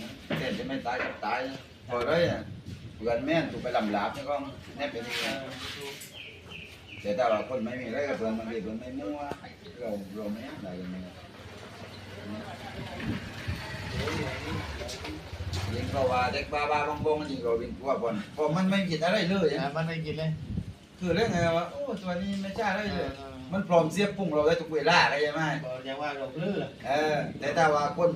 นั้นนะแต่จะไม่ตายก็ตายนะพอเลยอะเพื่อนแม่นถูกไปลำลาบนี่ก็แน่เป็นย่างนี้แต่ถ้าว่าคนไม่มีอะไรกับเพื่อนบางทีเพื่อนไม่มั่วเราเราไม่อะไรกันเนี่ยยิงเขาว่าเด็กบ้าบ้าบงบงยิงเราวิ่งกว่าบอลพอมันไม่คิดอะไรเลยอะมันได้กินเลย คือเรื่องไงว่าโอ้ตัวนี้ไม่ใช่เลยเออมันพร้อมเสียบปุ่งเราได้ทุกเวลาอะไรใช่ไหมบอกยังว่าเราลื้อเลยเออแต่ถ้าว่าคน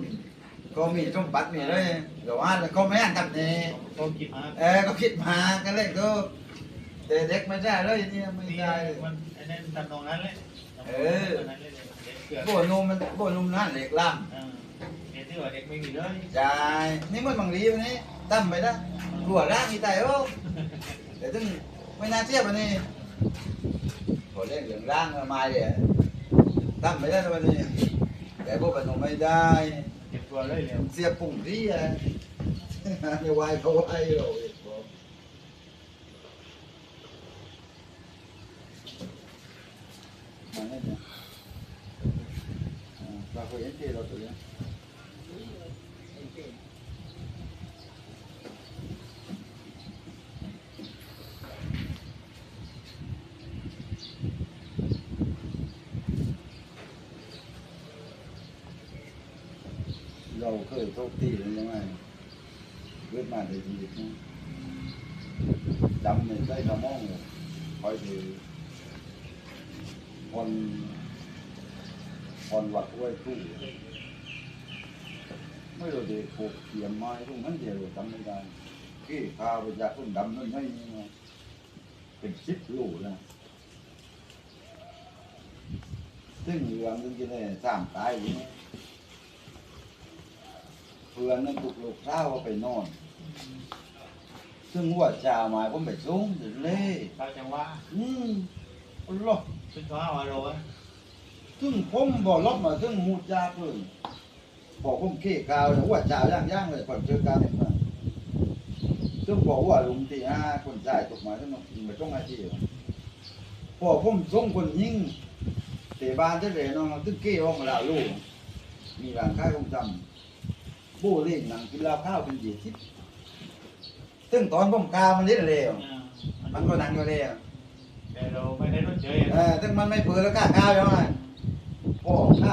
ก็มีสมบัติมีเลยเดี๋ยวว่าเขาไม่อ่านทำนี่เขาคิดมาเออก็คิดมากันเลยก็แต่เด็กไม่ได้เลยนี่ไม่นี่ได้มันไอ้นั่นทำตรงนั้นเลยเออตรงนั้นเลยเด็กเกือบโบนุ่มมันโบนุ่มนั่นเหล็กล่เออเด็กที่ว่าเด็กไม่มีเลยำใช่นี่มันบางรีวันนี้ตั้มไปนะรัวร่างมีใจโอ้แต่ถึงไม่น่าเทียบอันนี้พอเล่นเหลืองร่างมาเลยตั้มไปได้วันนี้แต่พวกปนุ่มไม่ได้ เก็บตัวเลยเร็วเสียปุ่งที่อะไม่ไหวเขาไหวเราอีกบอกม เราเคยเห็นที่เราตัวเนี้ยเราเคยโชคดีเลยยังไงเกิดมาในชีวิตนะจำเนี่ยได้สมองคอยถือคนคนวัดไว้ตู้ไม่รู้จะปลูกเขียมไม้ตรงนั้นเดียวจำไม่ได้ขี้ข้าวไปจากต้นดำนั่นไม่เป็นสิบลูกนะซึ่งเหลืองซึ่งจะได้สางตายอยู่นะ เพื่อนนั่นถูกลูกเท้าเอาไปนอน ซึ่งหัวจ่าหมายผมไปสูงถึงเลยเขาจะว่าอืมอัลลอฮ์ซึ่งเขาเอาเราอะซึ่งผมบอกลบมาซึ่งมูดยากเลยบอกผมเก้กาวเลยหัวจ่าย่างย่างๆเลยก่อนเจอการเนี่ยมาซึ่งบอกว่าลุงที่ห้าคนจ่ายตกมาซึ่งมันไม่ต้องอาชีพพอผมส่งคนยิงเตะบ้านจะเลยน้องตึ้งเก้ออกมาแล้วลูกมีร้านค้ายของจำ บูเล่งหนังกินเหล้าข้าวเป็นยี่สิบซึ่งตอนผมกาวมันเล่นเร็วอ่ามันก็นั่งอยู่เลยอะแต่เราไม่ได้รู้เจอเออซึ่งมันไม่เปิดแล้วกล้าข้าวใช่ไหมโอ้ข้า